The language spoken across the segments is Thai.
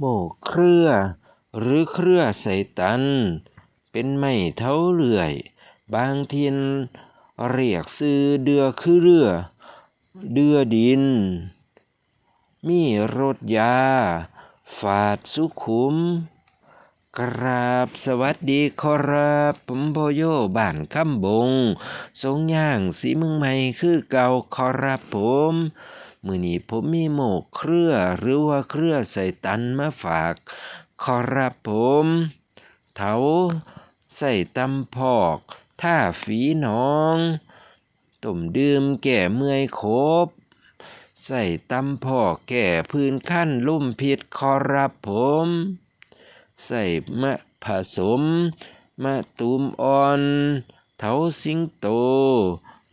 โมกเครือ หรือเครือใส่ตัน เป็นไม้เท้าเลื่อย บางทินเรียกซื้อเดือคือเรือ เดือดิน มีรถยา ฝาดสุขุม กราบสวัสดีขอรับผมพอโยบ้านคำบงทรงย่างสีเมืองใหม่คือเก่าขอรับผม มือนี้ผมมีโมกเครือหรือว่าเครือใส่ตันมาฝาก ขอรับผมเถาใส่ตำพอกท่าฝีหนองต้มดื่มแก่เมื่อยครบใส่ตำพอกแก่พื้นขั้นลุ่มพิษขอรับผม ใส่มะผสมมะตูมอ่อน เถาสิงโต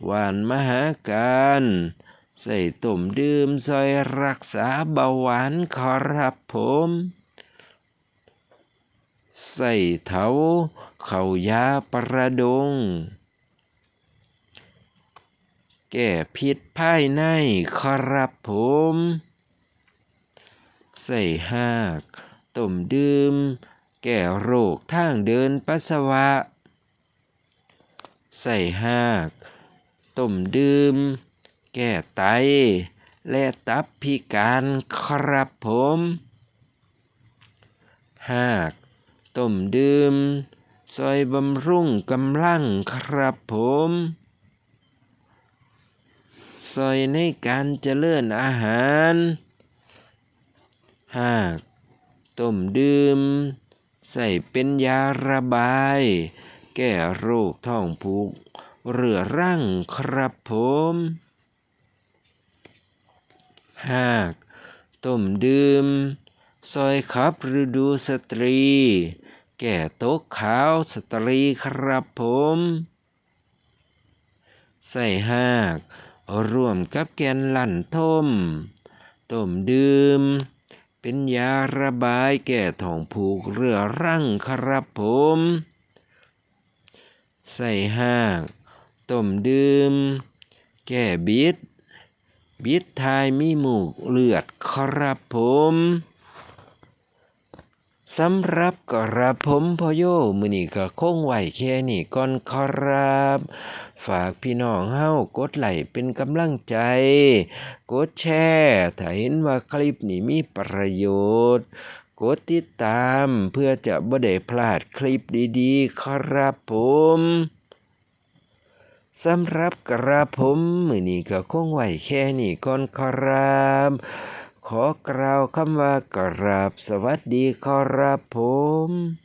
หวานมหาการ ใส่ต้มดื่มซอยรักษาเบาหวานขอรับผมใส่เถาเขายาประดง แก้พิษภายในขอรับผมใส่หากต้มดื่ม แก้โรคทางเดินปัสสาวะ ใส่หากต้มดื่ม แก้ไต และตับพิการครับผมหากต้มดื่มซอยบำรุงกำลังครับผมซอยในการเจริญอาหาร หากต้มดื่ม ใส่เป็นยาระบาย แก้โรคท้องผูก เรื้อรังครับผม หากต้มดื่ม ซอยขับฤดูสตรี แก่โตกขาวสตรีครับผม ใส่หากร่วมกับแกนลั่นทมต้มดื่ม เป็นยาระบายแก่ท้องผูกเรือรังครับผม ใส่หากต้มดื่ม แก้บิด บิดทายมีหมูกเลือดครับผมสำหรับกระผมพอโยมือนี้ก็คงไหวแค่นี้ก่อนครับ ฝากพี่น้องเฮากดไลค์เป็นกำลังใจ กดแชร์ถ้าเห็นว่าคลิปนี้มีประโยชน์ กดติดตามเพื่อจะบ่ได้พลาดคลิปดีๆ ครับผม สำหรับกระผมมือนี้ก็คงไหวแค่นี้ก่อนครับ ขอกล่าวคำว่ากราบสวัสดีครับผม